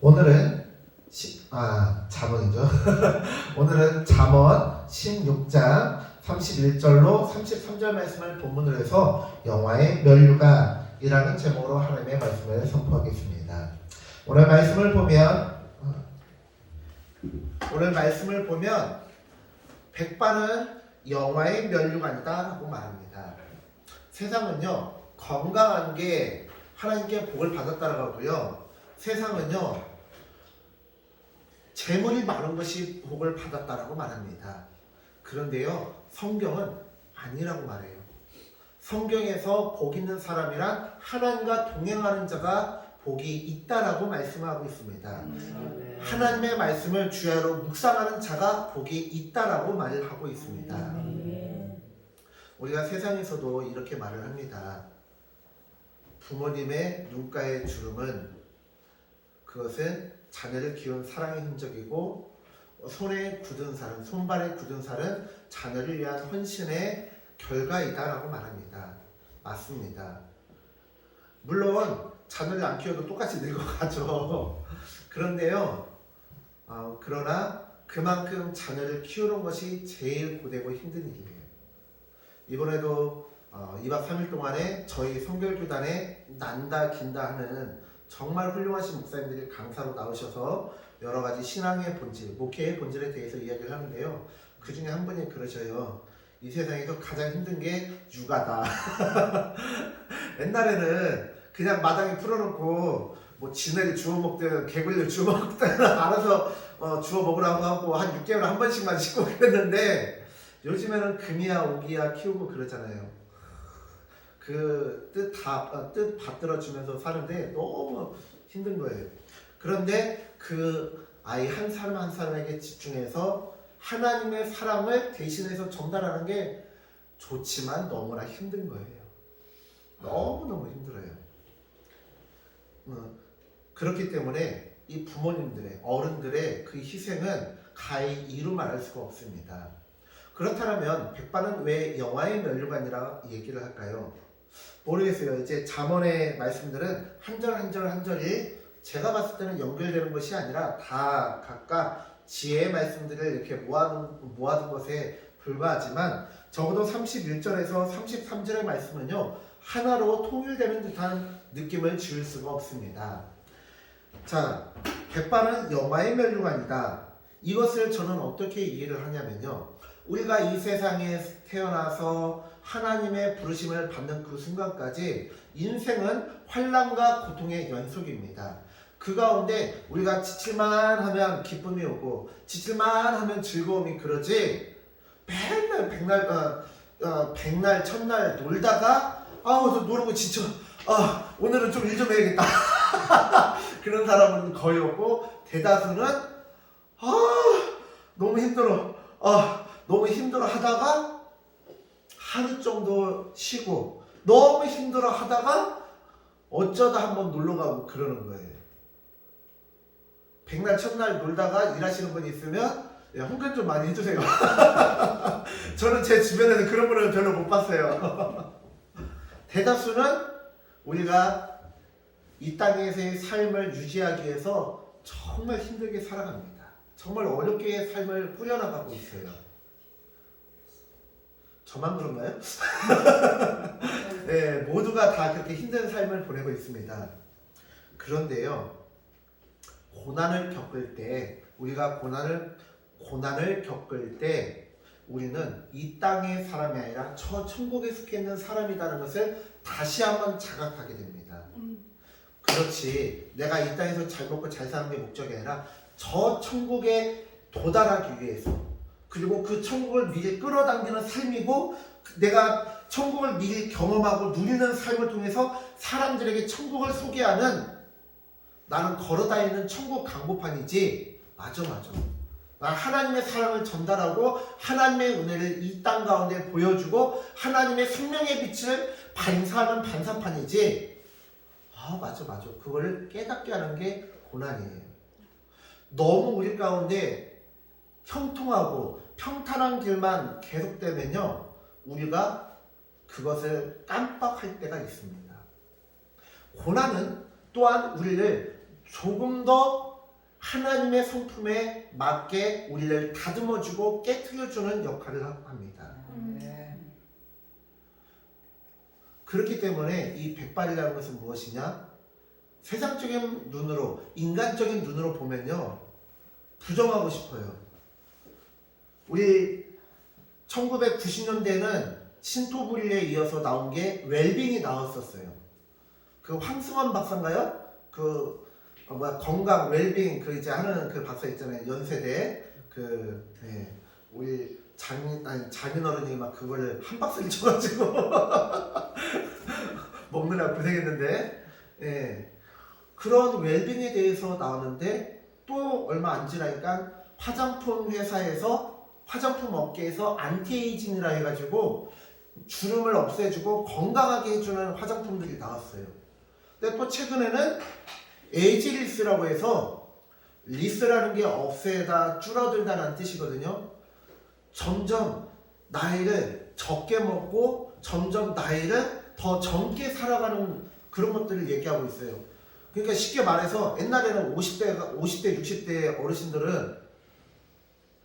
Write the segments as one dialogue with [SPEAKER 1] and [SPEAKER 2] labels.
[SPEAKER 1] 오늘은 시, 아 잠언이죠. 오늘은 잠언 16장 31절로 33절 말씀을 본문으로 해서 영화의 멸류관이라는 제목으로 하나님의 말씀을 선포하겠습니다. 오늘 말씀을 보면 어, 오늘 말씀을 보면 백반은 영화의 멸류관이다라고 말합니다. 세상은요 건강한 게 하나님께 복을 받았다라고 하고요. 세상은요 재물이 많은 것이 복을 받았다라고 말합니다. 그런데요 성경은 아니라고 말해요. 성경에서 복 있는 사람이란 하나님과 동행하는 자가 복이 있다라고 말씀하고 있습니다. 하나님의 말씀을 주야로 묵상하는 자가 복이 있다라고 말을 하고 있습니다. 우리가 세상에서도 이렇게 말을 합니다. 부모님의 눈가의 주름은 그것은 자녀를 키운 사랑의 흔적이고 손에 굳은 살은 손발에 굳은 살은 자녀를 위한 헌신의 결과이다라고 말합니다. 맞습니다. 물론 자녀를 안 키워도 똑같이 늙어가죠. 그런데요. 어, 그러나 그만큼 자녀를 키우는 것이 제일 고되고 힘든 일이에요. 이번에도 어, 2박 3일 동안에 저희 성결교단에 난다 긴다 하는 정말 훌륭하신 목사님들이 강사로 나오셔서 여러 가지 신앙의 본질, 목회의 본질에 대해서 이야기를 하는데요. 그 중에 한 분이 그러셔요. 이 세상에서 가장 힘든 게 육아다. 옛날에는 그냥 마당에 풀어놓고 뭐 지네를 주워 먹든 개굴을 주워 먹든 알아서 어, 주워 먹으라고 하고 한 6개월에 한 번씩만 씻고 그랬는데 요즘에는 금이야 오기야 키우고 그러잖아요. 그 뜻다뜻 받들어 주면서 사는데 너무 힘든 거예요. 그런데 그 아이 한 사람 한 사람에게 집중해서 하나님의 사랑을 대신해서 전달하는 게 좋지만 너무나 힘든 거예요. 너무 너무 힘들어요. 어, 그렇기 때문에 이 부모님들의 어른들의 그 희생은 가히 이루 말할 수가 없습니다. 그렇다면 백반은 왜 영화의 멸류관이라 얘기를 할까요? 모르겠어요. 이제 잠언의 말씀들은 한 절 한 절 한 절이 제가 봤을 때는 연결되는 것이 아니라 다 각각 지혜의 말씀들을 이렇게 모아둔, 모아둔 것에 불과하지만 적어도 31절에서 33절의 말씀은요 하나로 통일되는 듯한 느낌을 지울 수가 없습니다. 자, 백반은 영화의 멸류관이다. 이것을 저는 어떻게 이해를 하냐면요. 우리가 이 세상에 태어나서 하나님의 부르심을 받는 그 순간까지 인생은 환란과 고통의 연속입니다. 그 가운데 우리가 지칠만 하면 기쁨이 오고 지칠만 하면 즐거움이 그러지 맨날 백날 어, 어, 백날 첫날 놀다가 아우 저 노는 지쳐. 아 오늘은 좀 일 좀 해야겠다. 그런 사람은 거의 없고 대다수는 아 너무 힘들어. 아 너무 힘들어 하다가 하루 정도 쉬고 너무 힘들어 하다가 어쩌다 한번 놀러 가고 그러는 거예요. 백날 첫날 놀다가 일하시는 분이 있으면 예, 홍보 좀 많이 해주세요. 저는 제 주변에는 그런 분을 별로 못 봤어요. 대다수는 우리가 이 땅에서의 삶을 유지하기 위해서 정말 힘들게 살아갑니다. 정말 어렵게 삶을 꾸려나가고 있어요. 저만 그런가요? 네, 모두가 다 그렇게 힘든 삶을 보내고 있습니다. 그런데요, 고난을 겪을 때, 우리가 고난을, 고난을 겪을 때, 우리는 이 땅의 사람이 아니라 저 천국에 속해 있는 사람이라는 것을 다시 한번 자각하게 됩니다. 그렇지, 내가 이 땅에서 잘 먹고 잘 사는 게 목적이 아니라 저 천국에 도달하기 위해서 그리고 그 천국을 미리 끌어당기는 삶이고 내가 천국을 미리 경험하고 누리는 삶을 통해서 사람들에게 천국을 소개하는 나는 걸어다니는 천국 강보판이지. 맞아 맞아. 나 하나님의 사랑을 전달하고 하나님의 은혜를 이 땅 가운데 보여주고 하나님의 생명의 빛을 반사하는 반사판이지. 아 맞아 맞아. 그걸 깨닫게 하는 게 고난이에요. 너무 우리 가운데 형통하고 평탄한 길만 계속되면요, 우리가 그것을 깜빡할 때가 있습니다. 고난은 또한 우리를 조금 더 하나님의 성품에 맞게 우리를 다듬어주고 깨트려주는 역할을 합니다. 그렇기 때문에 이 백발이라는 것은 무엇이냐? 세상적인 눈으로, 인간적인 눈으로 보면요, 부정하고 싶어요. 우리 1990년대에는 신토부리에 이어서 나온 게 웰빙이 나왔었어요. 그 황승원 박사인가요? 그 어, 뭐야 건강 웰빙 그 이제 하는 그 박사 있잖아요. 연세대. 그 예, 우리 장인 아니 장인어른이 막 그걸 한 박스를 쳐가지고 먹느라 고생했는데. 예. 그런 웰빙에 대해서 나왔는데 또 얼마 안 지나니까 화장품 회사에서 화장품 업계에서 안티에이징이라 해가지고 주름을 없애주고 건강하게 해주는 화장품들이 나왔어요. 근데 또 최근에는 에이지리스라고 해서 리스라는 게 없애다 줄어들다라는 뜻이거든요. 점점 나이를 적게 먹고 점점 나이를 더 젊게 살아가는 그런 것들을 얘기하고 있어요. 그러니까 쉽게 말해서 옛날에는 50대가 50대 60대 어르신들은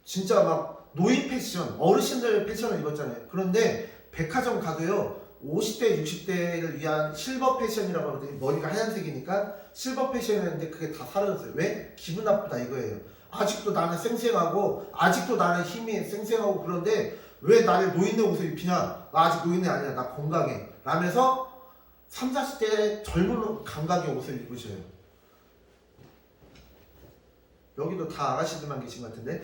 [SPEAKER 1] 진짜 막 노인 패션 어르신들 패션을 입었잖아요. 그런데 백화점 가도요 50대 60대를 위한 실버 패션이라고 하거든요. 머리가 하얀색이니까 실버 패션이었는데 그게 다 사라졌어요. 왜? 기분 나쁘다 이거예요. 아직도 나는 쌩쌩하고 아직도 나는 힘이 쌩쌩하고 그런데 왜 나를 노인네 옷을 입히냐? 나 아직 노인네 아니야. 나 건강해. 라면서 3, 40대 젊은 감각의 옷을 입으셔요. 여기도 다 아가씨들만 계신 것 같은데?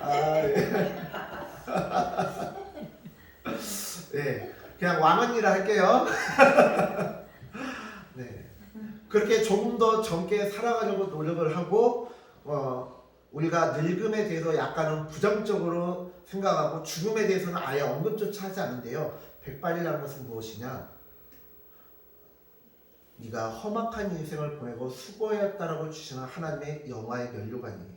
[SPEAKER 1] 아, 예. 네, 그냥 왕언니라 할게요. 네, 그렇게 조금 더 젊게 살아가려고 노력을 하고 어, 우리가 늙음에 대해서 약간은 부정적으로 생각하고 죽음에 대해서는 아예 언급조차 하지 않는데요. 백발이라는 것은 무엇이냐? 네가 험악한 인생을 보내고 수고했다라고 주시는 하나님의 영화의 면류관이에요.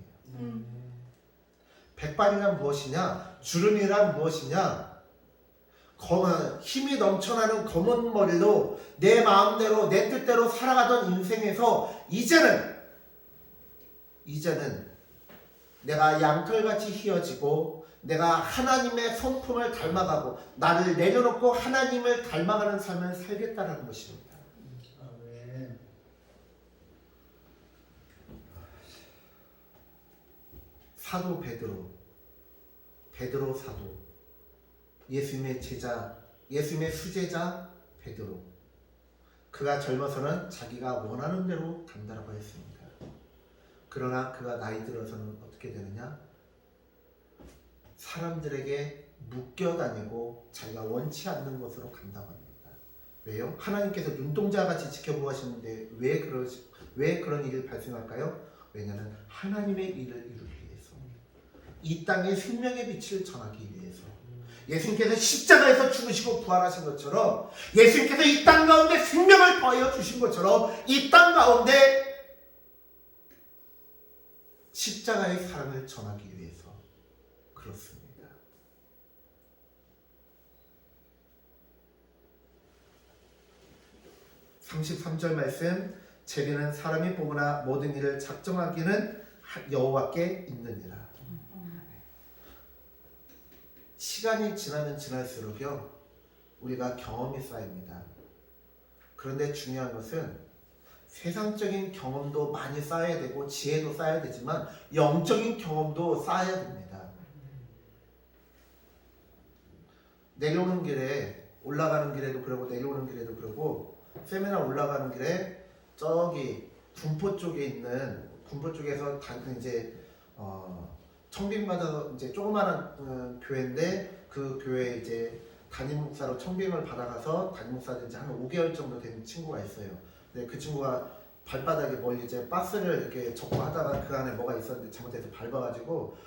[SPEAKER 1] 백발이란 무엇이냐? 주름이란 무엇이냐? 검은 힘이 넘쳐나는 검은 머리로 내 마음대로 내 뜻대로 살아가던 인생에서 이제는 이제는 내가 양털같이 휘어지고 내가 하나님의 성품을 닮아가고 나를 내려놓고 하나님을 닮아가는 삶을 살겠다는 것입니다.
[SPEAKER 2] 아멘.
[SPEAKER 1] 사도 베드로, 베드로 사도, 예수님의 제자, 예수님의 수제자 베드로. 그가 젊어서는 자기가 원하는 대로 간다라고 했습니다. 그러나 그가 나이 들어서는 어떻게 되느냐? 사람들에게 묶여 다니고 자기가 원치 않는 곳으로 간다고 합니다. 왜요? 하나님께서 눈동자 같이 지켜보고 하시는데 왜 그러 왜 그런 일이 발생할까요? 왜냐하면 하나님의 일을 이루기 이 땅에 생명의 빛을 전하기 위해서 예수님께서 십자가에서 죽으시고 부활하신 것처럼 예수님께서 이 땅 가운데 생명을 더하여 주신 것처럼 이 땅 가운데 십자가의 사랑을 전하기 위해서 그렇습니다. (33절) 말씀 제비는 사람이 뽑으나 모든 일을 작정하기는 여호와께 있느니라 시간이 지나면 지날수록요 우리가 경험이 쌓입니다. 그런데 중요한 것은 세상적인 경험도 많이 쌓아야 되고 지혜도 쌓아야 되지만 영적인 경험도 쌓아야 됩니다. 내려오는 길에 올라가는 길에도 그러고 내려오는 길에도 그러고 세미나 올라가는 길에 저기 군포 쪽에 있는 군포 쪽에서 단 이제 어 청빙받아서 이제 조그마한 어, 교회인데 그 교회 이제 담임 목사로 청빙을 받아가서 담임 목사 된 지 한 5개월 정도 된 친구가 있어요. 근데 그 친구가 발바닥에 뭘 이제 박스를 이렇게 접고 하다가 그 안에 뭐가 있었는데 잘못해서 밟아가지고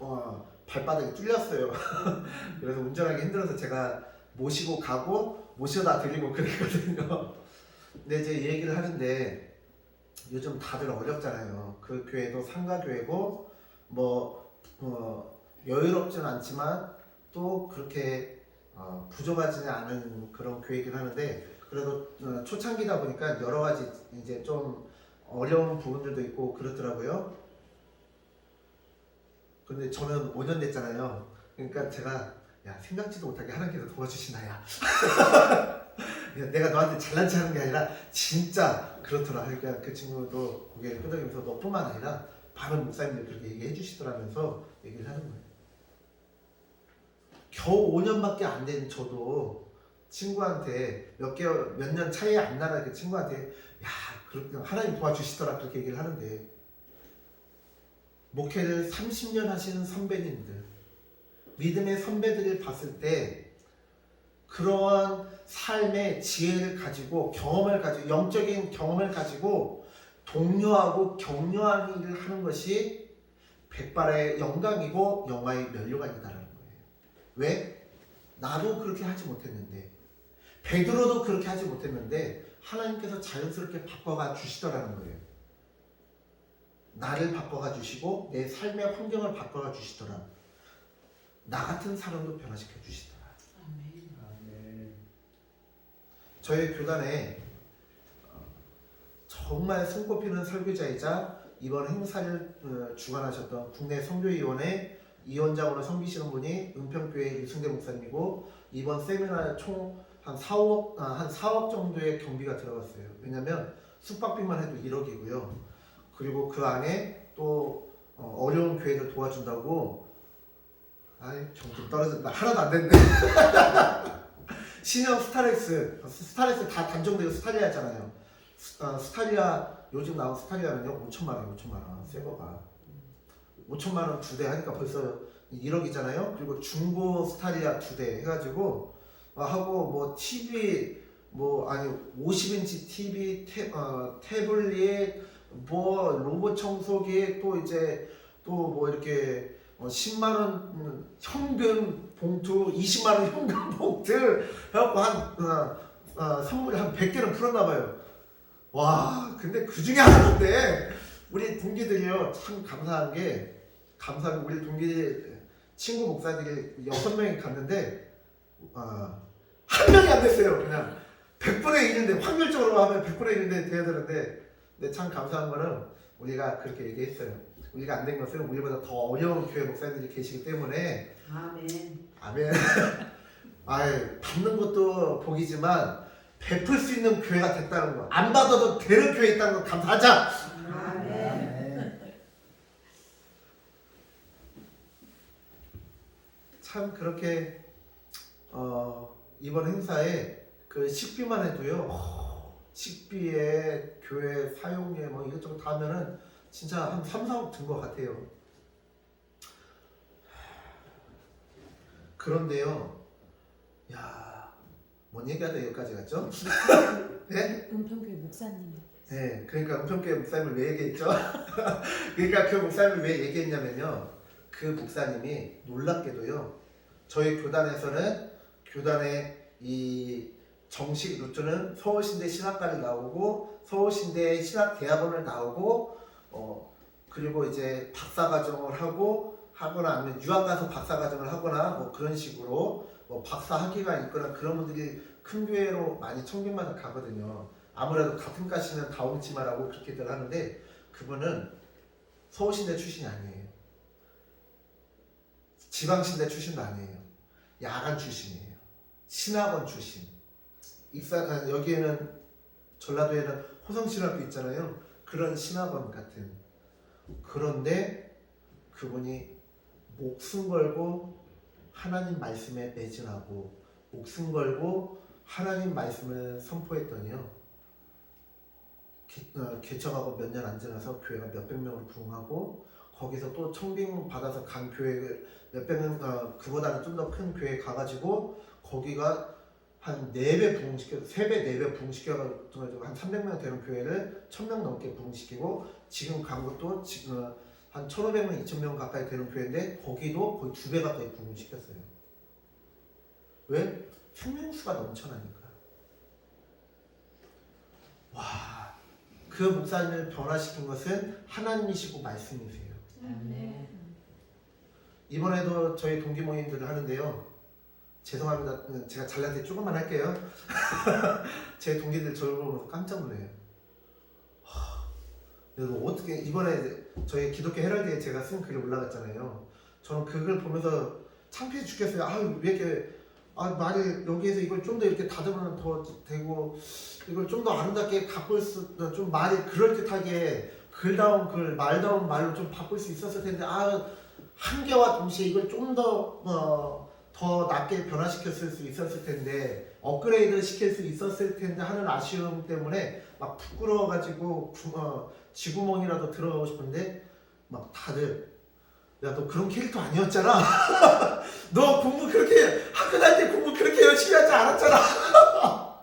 [SPEAKER 1] 어, 발바닥이 뚫렸어요. 그래서 운전하기 힘들어서 제가 모시고 가고 모셔다 드리고 그랬거든요. 근데 이제 얘기를 하는데 요즘 다들 어렵잖아요. 그 교회도 상가 교회고 뭐 어, 여유롭진 않지만 또 그렇게 어, 부족하지는 않은 그런 교회이긴 하는데 그래도 어, 초창기다 보니까 여러 가지 이제 좀 어려운 부분들도 있고 그렇더라고요. 근데 저는 5년 됐잖아요. 그러니까 제가 야 생각지도 못하게 하나님께서 도와주신다 야. 야, 내가 너한테 잘난 체 하는 게 아니라 진짜 그렇더라. 그러니까 그 친구도 고개를 끄덕이면서 너뿐만 아니라 많은 목사님들 그렇게 얘기해 주시더라면서 얘기를 하는 거예요. 겨우 5년밖에 안 된 저도 친구한테 몇 개월 몇 년 차이 안 나는 그 친구한테 야 그렇게 하나님 도와주시더라 그렇게 얘기를 하는데 목회를 30년 하시는 선배님들 믿음의 선배들을 봤을 때 그러한 삶의 지혜를 가지고 경험을 가지고 영적인 경험을 가지고 독려하고 격려하는 일을 하는 것이 백발의 영광이고 영화의 면류관이다라는 거예요. 왜? 나도 그렇게 하지 못했는데 베드로도 그렇게 하지 못했는데 하나님께서 자연스럽게 바꿔가 주시더라는 거예요. 나를 바꿔가 주시고 내 삶의 환경을 바꿔가 주시더라. 나 같은 사람도 변화시켜 주시더라.
[SPEAKER 2] 아멘.
[SPEAKER 1] 저희 교단에 어, 정말 손꼽히는 설교자이자 이번 행사를 어, 주관하셨던 국내 선교위원회 위원장으로 섬기시는 분이 은평교회 유승대 목사님이고 이번 세미나에 총한 4억 한 4억 정도의 경비가 들어갔어요. 왜냐하면 숙박비만 해도 1억이고요. 그리고 그 안에 또 어, 어려운 교회를 도와준다고 아이 정좀 떨어졌다 하나도 안 됐네. 신형 스타렉스 스타렉스 다 단종되고 스타리아잖아요. 스, 어, 스타리아 요즘 나온 스타리아는요 5천만 원, 5천만 원, 새 거가 5천만 원 두 대 하니까 벌써 1억이잖아요. 그리고 중고 스타리아 두 대 해가지고 어, 하고 뭐 TV 뭐 아니 50인치 TV 태, 어, 태블릿 뭐 로봇 청소기 또 이제 또 뭐 이렇게 어, 10만 원 음, 현금 봉투, 20만 원 현금 봉투 해갖고 한 어, 어, 선물이 한 100개는 풀었나 봐요. 와, 근데 그 중에 하나인데 우리 동기들이요 참 감사한 게 감사한 게 우리 동기 친구 목사들이 여섯 명이 갔는데 어, 한 명이 안 됐어요. 그냥 100분의 1인데 확률적으로 하면 100분의 1인데 돼야 되는데 근데 참 감사한 거는 우리가 그렇게 얘기했어요. 우리가 안 된 것은 우리보다 더 어려운 교회 목사님들이 계시기 때문에
[SPEAKER 2] 아멘.
[SPEAKER 1] 아멘. 아이 받는 것도 복이지만 베풀 수 있는 교회가 됐다는 거. 안 받아도 되는 교회 있다는 거 감사하자.
[SPEAKER 2] 아멘.
[SPEAKER 1] 참 그렇게 어, 이번 행사에 그 식비만 해도요. 어, 식비에 교회 사용에 뭐 이것저것 다 하면은 진짜 한 3, 4억 든 것 같아요. 그런데요. 야, 뭔 얘기하다 여기까지 갔죠? 네?
[SPEAKER 3] 은평교회 목사님.
[SPEAKER 1] 네, 그러니까 은평교회 목사님을 왜 얘기했죠? 그러니까 그 목사님을 왜 얘기했냐면요. 그 목사님이 놀랍게도요. 저희 교단에서는 교단의 이 정식 루트는 서울신대 신학과를 나오고 서울신대 신학대학원을 나오고 어 그리고 이제 박사과정을 하고 하거나 아니면 유학 가서 박사과정을 하거나 뭐 그런 식으로 뭐 박사 학위가 있거나 그런 분들이 큰 교회로 많이 청빙마다 가거든요. 아무래도 같은 가시는 다홍치마라고 그렇게들 하는데 그분은 서울신대 출신이 아니에요. 지방신대 출신도 아니에요. 야간 출신이에요. 신학원 출신. 익산 아, 여기에는 전라도에는 호성신학도 있잖아요. 그런 신학원 같은. 그런데 그분이 목숨 걸고 하나님 말씀에 매진하고 목숨 걸고 하나님 말씀을 선포했더니요. 개, 어, 개척하고 몇 년 안 지나서 교회가 몇백 명을 부흥하고 거기서 또 청빙 받아서 간 교회 몇백 명 어, 그보다는 좀 더 큰 교회 가가지고 거기가 한 4배 부흥시켜 3배 4배 부흥시켜가지고 한 300명 되는 교회를 1000명 넘게 부흥시키고 지금 간 것도 지금 어, 한 1500명 2000명 가까이 되는 교회인데 거기도 거의 두 배 가까이 부흥시켰어요 왜? 생명수가 넘쳐나니까 와, 그 목사님을 변화시킨 것은 하나님이시고 말씀이세요
[SPEAKER 2] 아멘.
[SPEAKER 1] 이번에도 저희 동기 모임들을 하는데요. 죄송합니다. 제가 잘난 데 조금만 할게요. 제 동기들 저를 보면서 깜짝 놀래요. 하, 그래서 어떻게 이번에 저희 기독교 헤럴드에 제가 쓴 글이 올라갔잖아요. 저는 그걸 보면서 창피해 죽겠어요. 아왜 이렇게 아 말을 여기에서 이걸 좀 더 이렇게 다듬으면 더 되고 이걸 좀 더 아름답게 바꿀 수좀 말이 그럴듯하게 글다운 글 말다운 말로 좀 바꿀 수 있었을 텐데 아 한계와 동시에 이걸 좀더 어, 더 낮게 변화시켰을 수 있었을 텐데 업그레이드 시킬 수 있었을 텐데 하는 아쉬움 때문에 막 부끄러워가지고 구- 어, 쥐구멍이라도 들어가고 싶은데 막 다들 야 너 그런 캐릭터 아니었잖아. 너 공부 그렇게 학교 다닐 때 공부 그렇게 열심히 하지 않았잖아.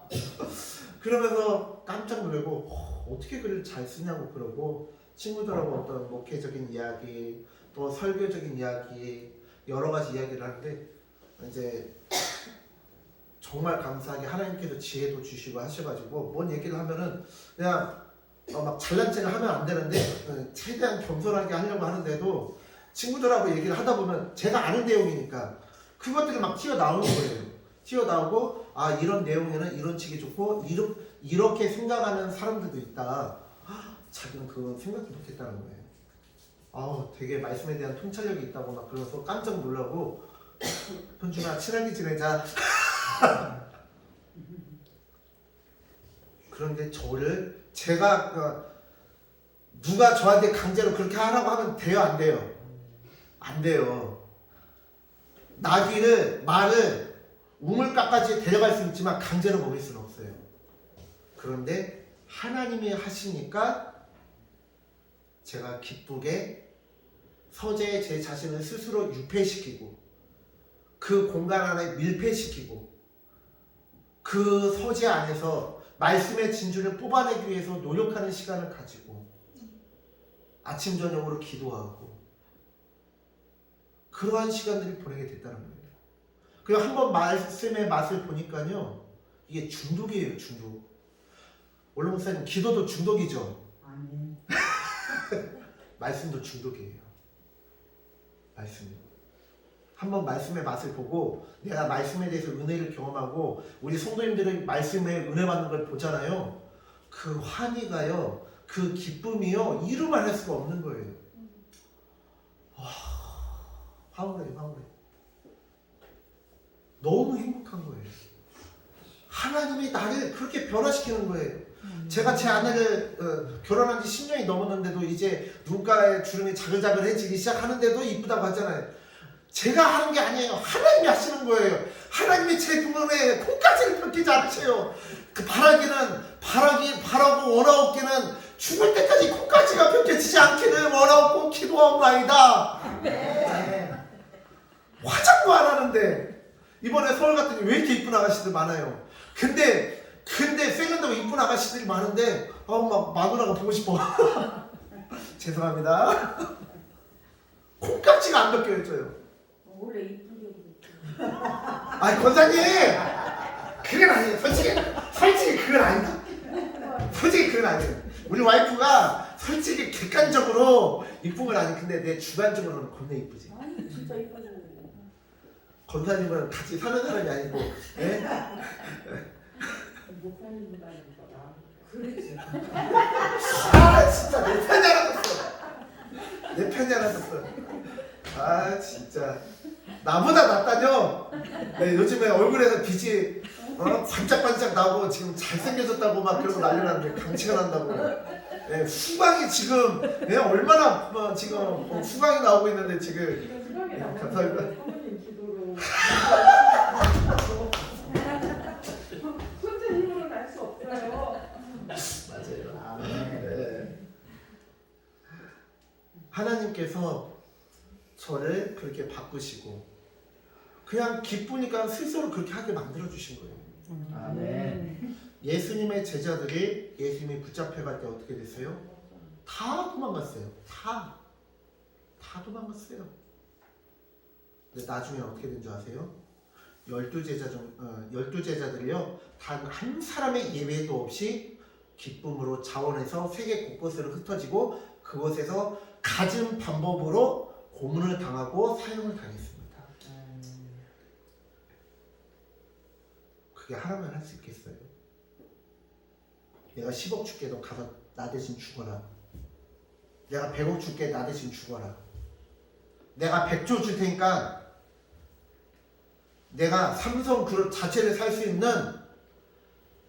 [SPEAKER 1] 그러면서 깜짝 놀래고 어, 어떻게 글을 잘 쓰냐고 그러고 친구들하고 어떤 목회적인 이야기 또 설교적인 이야기 여러 가지 이야기를 하는데 이제 정말 감사하게 하나님께서 지혜도 주시고 하셔가지고 뭔 얘기를 하면은 그냥 어, 막 잘난 체를 하면 안 되는데 어, 최대한 겸손하게 하려고 하는데도 친구들하고 얘기를 하다 보면 제가 아는 내용이니까 그것들이 막 튀어나오는 거예요. 튀어나오고 아 이런 내용에는 이런 식이 좋고 이렇게, 이렇게 생각하는 사람들도 있다. 헉, 자기는 그건 생각도 못했다는 거예요. 아우 되게 말씀에 대한 통찰력이 있다고 막 그러면서 깜짝 놀라고 현준아 친하게 지내자. 그런데 저를 제가 그 누가 저한테 강제로 그렇게 하라고 하면 돼요 안 돼요? 안 돼요. 나귀를 말을 우물가까지 데려갈 수 있지만 강제로 먹일 수는 없어요. 그런데 하나님이 하시니까 제가 기쁘게 서재에 제 자신을 스스로 유폐시키고 그 공간 안에 밀폐시키고 그 서재 안에서 말씀의 진주를 뽑아내기 위해서 노력하는 시간을 가지고 아침 저녁으로 기도하고 그러한 시간들을 보내게 됐다는 거예요. 그리고 한번 말씀의 맛을 보니까요 이게 중독이에요 중독. 원로 목사님 기도도 중독이죠. 말씀도 중독이에요. 말씀. 한번 말씀의 맛을 보고 내가 말씀에 대해서 은혜를 경험하고 우리 성도님들은 말씀에 은혜 받는 걸 보잖아요. 그 환희가요, 그 기쁨이요 이루 말할 수가 없는 거예요. 와, 화물해, 화물해. 너무 행복한 거예요. 하나님이 나를 그렇게 변화시키는 거예요. 제가 제 아내를 어, 결혼한 지 10년이 넘었는데도 이제 눈가에 주름이 자글자글해지기 시작하는데도 이쁘다고 하잖아요. 제가 하는 게 아니에요. 하나님이 하시는 거예요. 하나님이 제 눈에 콩가지를 펴끼지 않으세요. 그 바라기는 바라기 바라고 원하옵기는 죽을 때까지 콩가지가 펴겨지지 않기를 원하옵고 기도하옵나이다. 네. 화장도 안 하는데 이번에 서울 갔더니 왜 이렇게 이쁜 아가씨들 많아요. 근데 근데 세련되고 이쁜 아가씨들이 많은데 아우 막 마누라가 보고 싶어. 죄송합니다. 콩깍지가 안 벗겨져요.
[SPEAKER 2] 원래 이쁘게
[SPEAKER 1] 아니 권사님 그건 아니에요. 솔직히 솔직히 그건 아니다. 솔직히 그건 아니에요. 우리 와이프가 솔직히 객관적으로 이쁜 건 아니. 근데 내 주관적으로는 겁나 이쁘지.
[SPEAKER 2] 아니 진짜 이쁘고.
[SPEAKER 1] 권사님은 같이 사는 사람이 아니고, 예?
[SPEAKER 2] 목사님보다 이쁘다. 그렇지.
[SPEAKER 1] 아 진짜 내 편이 알아줬어. 내 편이 알아줬어. 아 진짜 나보다 낫다뇨. 네, 요즘에 얼굴에서 빛이 어? 반짝반짝 나고 지금 잘생겨졌다고 막 그러고 난리나는데 강치가 난다고. 네, 후광이 지금 네, 얼마나 뭐 지금 뭐 후광이 나오고 있는데 지금 네. 감사합니다.
[SPEAKER 2] 사모님 기도로. 혼자 힘으로는 할수 없어요.
[SPEAKER 1] 맞아요. 네. 하나님께서 저를 그렇게 바꾸시고 그냥 기쁘니까 스스로 그렇게 하게 만들어 주신 거예요.
[SPEAKER 2] 아멘.
[SPEAKER 1] 예수님의 제자들이 예수님이 붙잡혀 갈 때 어떻게 됐어요? 다 도망갔어요. 다. 다 도망갔어요. 근데 나중에 어떻게 된 줄 아세요? 열두 제자 중, 어, 열두 제자들이요. 단 한 사람의 예외도 없이 기쁨으로 자원해서 세계 곳곳으로 흩어지고 그곳에서 갖은 방법으로 고문을 당하고 사형을 당했습니다. 그게 하나만 할 수 있겠어요? 내가 10억 줄게 너 가서 나 대신 죽어라. 내가 100억 줄게 나 대신 죽어라. 내가 100조 줄 테니까 내가 삼성 그룹 자체를 살 수 있는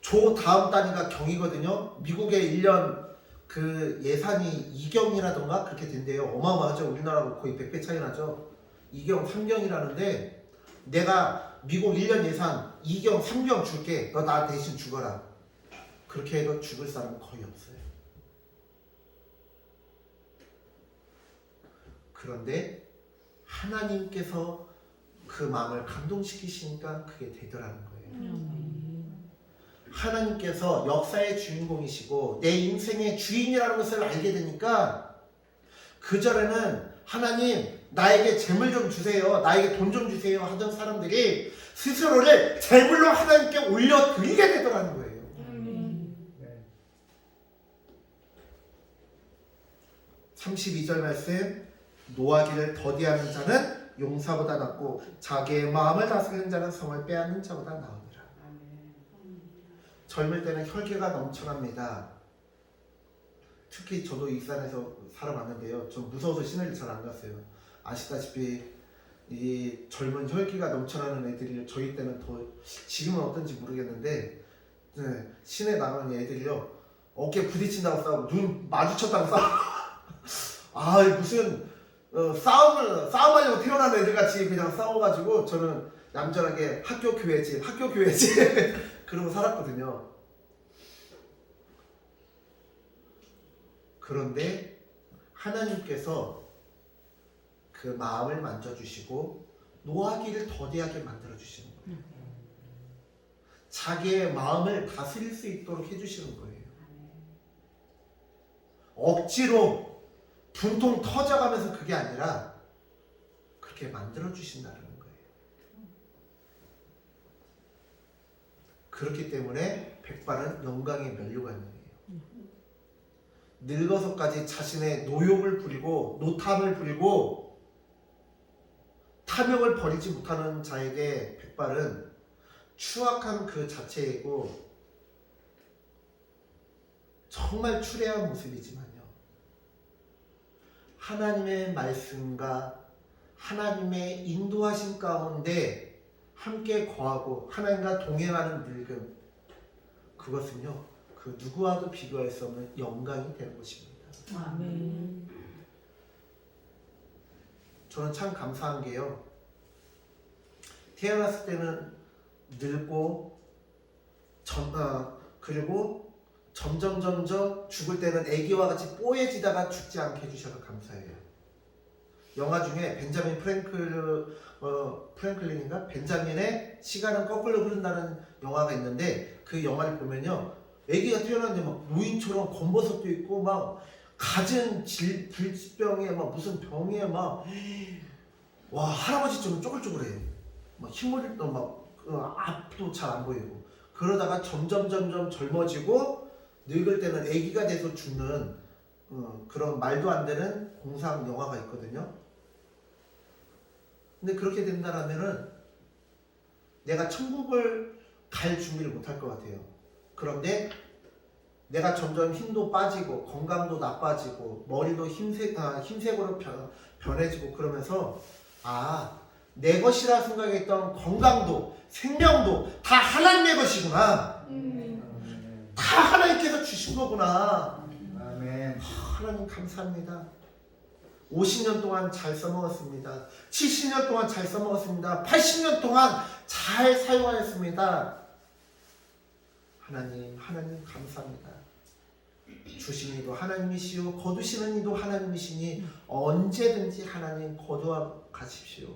[SPEAKER 1] 조 다음 단위가 경이거든요. 미국의 1년 그 예산이 2경이라던가 그렇게 된대요. 어마어마하죠. 우리나라하고 거의 100배 차이 나죠. 2경, 3경이라는데 내가 미국 1년 예산 2경, 3경 줄게. 너 나 대신 죽어라. 그렇게 해도 죽을 사람은 거의 없어요. 그런데 하나님께서 그 마음을 감동시키시니까 그게 되더라는 거예요. 하나님께서 역사의 주인공이시고 내 인생의 주인이라는 것을 알게 되니까 그 전에는 하나님 나에게 재물 좀 주세요 나에게 돈 좀 주세요 하던 사람들이 스스로를 재물로 하나님께 올려 드리게 되더라는 거예요
[SPEAKER 2] 네.
[SPEAKER 1] 32절 말씀 노하기를 더디하는 자는 용사보다 낫고 자기의 마음을 다스리는 자는 성을 빼앗는 자보다 나으니라. 젊을 때는 혈기가 넘쳐납니다. 특히 저도 익산에서 살아봤는데요. 좀 무서워서 시내를 잘안 갔어요. 아시다시피 이 젊은 혈기가 넘쳐나는 애들이 저희 때는 더 지금은 어떤지 모르겠는데 네, 시내 나가는 애들이요 어깨 부딪힌다고 싸우고 눈 마주쳤다고 싸우고 아 무슨 어, 싸움을 싸움하려고 태어난 애들 같이 그냥 싸워가지고 저는 얌전하게 학교 교회지 학교 교회지 그러고 살았거든요. 그런데 하나님께서 그 마음을 만져주시고 노하기를 더디하게 만들어주시는 거예요. 자기의 마음을 다스릴 수 있도록 해주시는 거예요. 억지로 분통 터져가면서 그게 아니라 그렇게 만들어주신다는 거예요. 그렇기 때문에 백발은 영광의 면류관이에요. 늙어서까지 자신의 노욕을 부리고 노탐을 부리고 탐욕을 버리지 못하는 자에게 백발은 추악한 그 자체이고 정말 추레한 모습이지만요. 하나님의 말씀과 하나님의 인도하심 가운데 함께 거하고 하나님과 동행하는 늙음 그것은요 그 누구와도 비교할 수 없는 영광이 되는 것입니다.
[SPEAKER 3] 아멘.
[SPEAKER 1] 저는 참 감사한 게요. 태어났을 때는 늙고 점, 아, 그리고 점점 점점 죽을 때는 아기와 같이 뽀얘지다가 죽지 않게 해주셔서 감사해요. 영화 중에 벤자민 프랭클 어, 프랭클린인가 벤자민의 시간은 거꾸로 흐른다는 영화가 있는데 그 영화를 보면요, 아기가 태어났는데 막 노인처럼 검버섯도 있고 막 갖은 질 불치병에 막 무슨 병에 막 와 할아버지처럼 쪼글쪼글해. 막 흰머리도 막 어, 앞도 잘 안 보이고 그러다가 점점 점점 젊어지고 늙을 때는 아기가 돼서 죽는 어, 그런 말도 안 되는 공상 영화가 있거든요. 근데 그렇게 된다라면은 내가 천국을 갈 준비를 못할 것 같아요. 그런데 내가 점점 힘도 빠지고 건강도 나빠지고 머리도 흰색 아, 흰색으로 변, 변해지고 그러면서 아 내 것이라 생각했던 건강도 생명도 다 하나님의 것이구나.
[SPEAKER 2] 음.
[SPEAKER 1] 다 하나님께서 주신 거구나.
[SPEAKER 4] 아멘.
[SPEAKER 1] 하나님 감사합니다. 50년 동안 잘 써먹었습니다. 70년 동안 잘 써먹었습니다. 80년 동안 잘 사용하였습니다. 하나님, 하나님 감사합니다. 주신 이도 하나님이시오, 거두시는 이도 하나님이시니 언제든지 하나님 거두어 가십시오.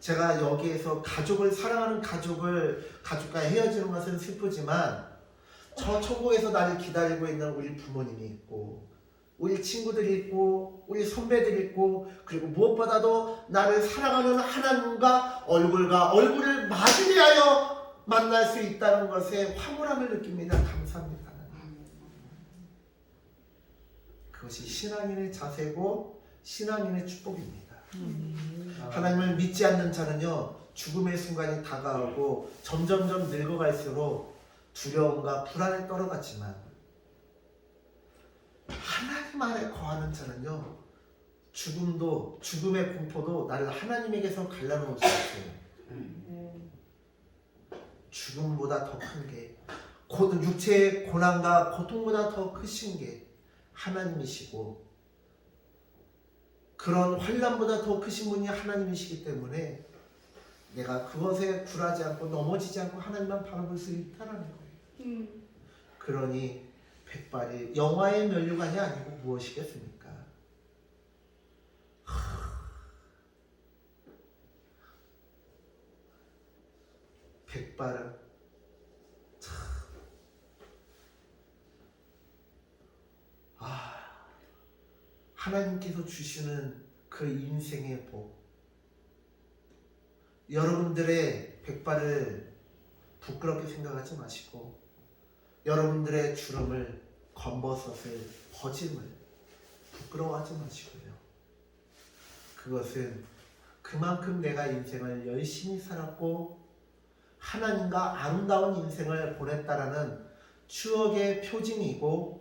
[SPEAKER 1] 제가 여기에서 가족을 사랑하는 가족을 가족과 헤어지는 것은 슬프지만 저 천국에서 나를 기다리고 있는 우리 부모님이 있고 우리 친구들이 있고 우리 선배들이 있고 그리고 무엇보다도 나를 사랑하는 하나님과 얼굴과 얼굴을 맞이하여 만날 수 있다는 것에 황홀함을 느낍니다. 감사합니다. 하나님. 그것이 신앙인의 자세고 신앙인의 축복입니다. 하나님을 믿지 않는 자는요 죽음의 순간이 다가오고 점점점 늙어갈수록 두려움과 불안에 떨어갔지만 하나님 안에 거하는 자는요 죽음도 죽음의 공포도 나를 하나님에게서 갈라놓을 수 있어요. 죽음보다 더 큰 게, 곧 육체의 고난과 고통보다 더 크신 게 하나님이시고, 그런 환란보다 더 크신 분이 하나님이시기 때문에 내가 그것에 굴하지 않고 넘어지지 않고 하나님만 바라볼 수 있다라는 거예요. 그러니 백발이 영화의 면류관이 아니고 무엇이겠습니까? 백발은 하나님께서 주시는 그 인생의 복 여러분들의 백발을 부끄럽게 생각하지 마시고 여러분들의 주름을 검버섯을 버짐을 부끄러워하지 마시고요. 그것은 그만큼 내가 인생을 열심히 살았고 하나님과 아름다운 인생을 보냈다라는 추억의 표징이고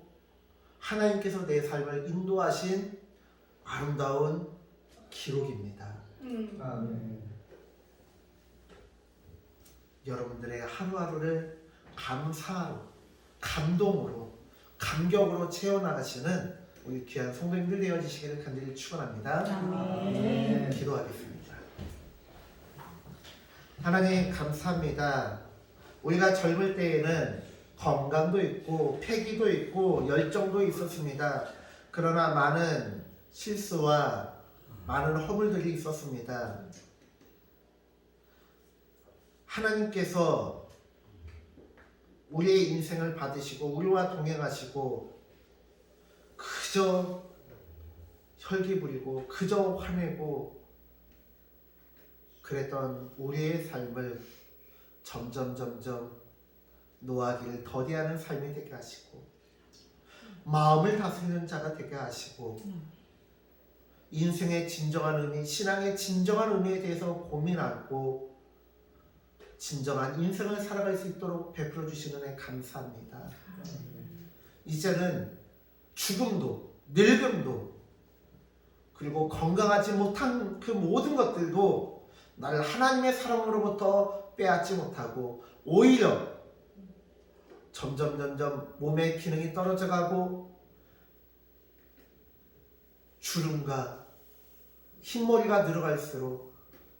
[SPEAKER 1] 하나님께서 내 삶을 인도하신 아름다운 기록입니다.
[SPEAKER 2] 아멘.
[SPEAKER 1] 여러분들의 하루하루를 감사로, 감동으로, 감격으로 채워나가시는 우리 귀한 성도님들 되어지시기를 간절히 축원합니다.
[SPEAKER 2] 아멘.
[SPEAKER 1] 기도하겠습니다. 하나님 감사합니다. 우리가 젊을 때에는 건강도 있고 패기도 있고 열정도 있었습니다. 그러나 많은 실수와 많은 허물들이 있었습니다. 하나님께서 우리의 인생을 받으시고 우리와 동행하시고 그저 혈기 부리고 그저 화내고 그랬던 우리의 삶을 점점 점점 노하기를 더디하는 삶이 되게 하시고 마음을 다스리는 자가 되게 하시고 인생의 진정한 의미, 신앙의 진정한 의미에 대해서 고민하고 진정한 인생을 살아갈 수 있도록 베풀어 주시는 애 감사합니다. 이제는 죽음도 늙음도 그리고 건강하지 못한 그 모든 것들도 나를 하나님의 사랑으로부터 빼앗지 못하고 오히려 점점 점점 몸의 기능이 떨어져 가고 주름과 흰머리가 늘어갈수록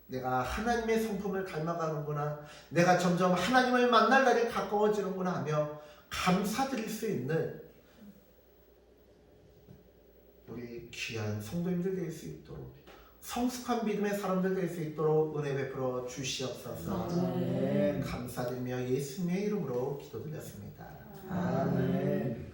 [SPEAKER 1] 내가 하나님의 성품을 닮아가는구나 내가 점점 하나님을 만날 날이 가까워지는구나 하며 감사드릴 수 있는 우리 귀한 성도님들 될 수 있도록 성숙한 믿음의 사람들 될 수 있도록 은혜 베풀어 주시옵소서
[SPEAKER 2] 아멘.
[SPEAKER 1] 감사드리며 예수님의 이름으로 기도드렸습니다.
[SPEAKER 2] 아멘.